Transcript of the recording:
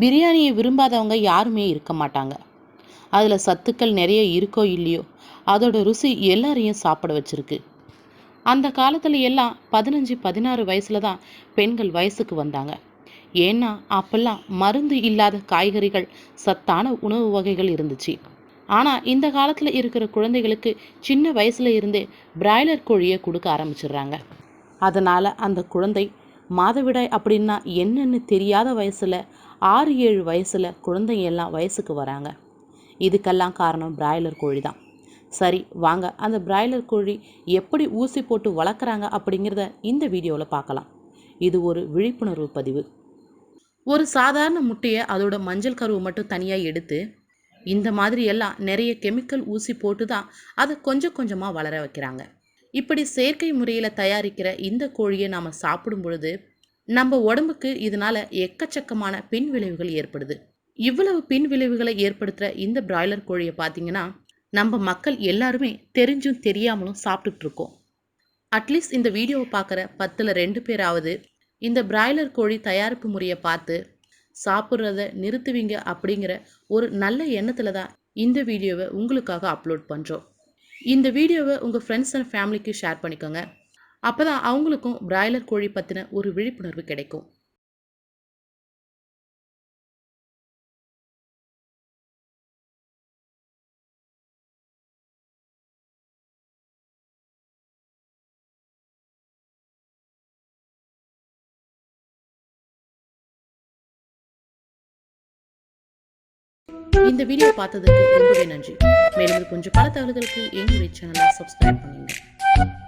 பிரியாணியை விரும்பாதவங்க யாருமே இருக்க மாட்டாங்க. அதில் சத்துக்கள் நிறைய இருக்கோ இல்லையோ அதோட ருசி எல்லாரையும் சாப்பிட வச்சிருக்கு. அந்த காலத்தில் எல்லாம் பதினஞ்சு பதினாறு வயசில் தான் பெண்கள் வயசுக்கு வந்தாங்க. ஏன்னா அப்பெல்லாம் மருந்து இல்லாத காய்கறிகள் சத்தான உணவு வகைகள் இருந்துச்சு. ஆனால் இந்த காலத்தில் இருக்கிற குழந்தைகளுக்கு சின்ன வயசுல இருந்தே பிராய்லர் கோழியை கொடுக்க ஆரம்பிச்சிடுறாங்க. அதனால் அந்த குழந்தை மாதவிடாய் அப்படின்னா என்னன்னு தெரியாத வயசில் ஆறு ஏழு வயசில் குழந்தைங்க எல்லாம் வயசுக்கு வராங்க. இதுக்கெல்லாம் காரணம் பிராய்லர் கோழி தான் சரி வாங்க. அந்த பிராய்லர் கோழி எப்படி ஊசி போட்டு வளர்க்குறாங்க அப்படிங்கிறத இந்த வீடியோவில் பார்க்கலாம். இது ஒரு விழிப்புணர்வு பதிவு. ஒரு சாதாரண முட்டையை அதோட மஞ்சள் கருவை மட்டும் தனியாக எடுத்து இந்த மாதிரி எல்லாம் நிறைய கெமிக்கல் ஊசி போட்டு தான் அதை கொஞ்சம் கொஞ்சமாக வளர வைக்கிறாங்க. இப்படி செயற்கை முறையில் தயாரிக்கிற இந்த கோழியை நாம் சாப்பிடும் பொழுது நம்ம உடம்புக்கு இதனால் எக்கச்சக்கமான பின் விளைவுகள் ஏற்படுது. இவ்வளவு பின் விளைவுகளை ஏற்படுத்துகிற இந்த பிராய்லர் கோழியை பார்த்தீங்கன்னா நம்ம மக்கள் எல்லாருமே தெரிஞ்சும் தெரியாமலும் சாப்பிட்டுட்டு இருக்கோம். அட்லீஸ்ட் இந்த வீடியோவை பார்க்குற பத்தில் ரெண்டு பேராவது இந்த பிராய்லர் கோழி தயாரிப்பு முறையை பார்த்து சாப்பிட்றத நிறுத்துவீங்க அப்படிங்கிற ஒரு நல்ல எண்ணத்தில் தான் இந்த வீடியோவை உங்களுக்காக அப்லோட் பண்ணுறோம் இந்த வீடியோவை உங்கள் ஃப்ரெண்ட்ஸ் அண்ட் ஃபேமிலிக்கு ஷேர் பண்ணிக்கோங்க. அப்போ தான் அவங்களுக்கும் பிராய்லர் கோழி பற்றின ஒரு விழிப்புணர்வு கிடைக்கும். இந்த வீடியோ பார்த்ததுக்கு ரொம்பவே நன்றி. மேலும் கொஞ்சம் பல தகவல்களுக்கு எங்களுடைய சேனலை சப்ஸ்கிரைப் பண்ணுங்கள்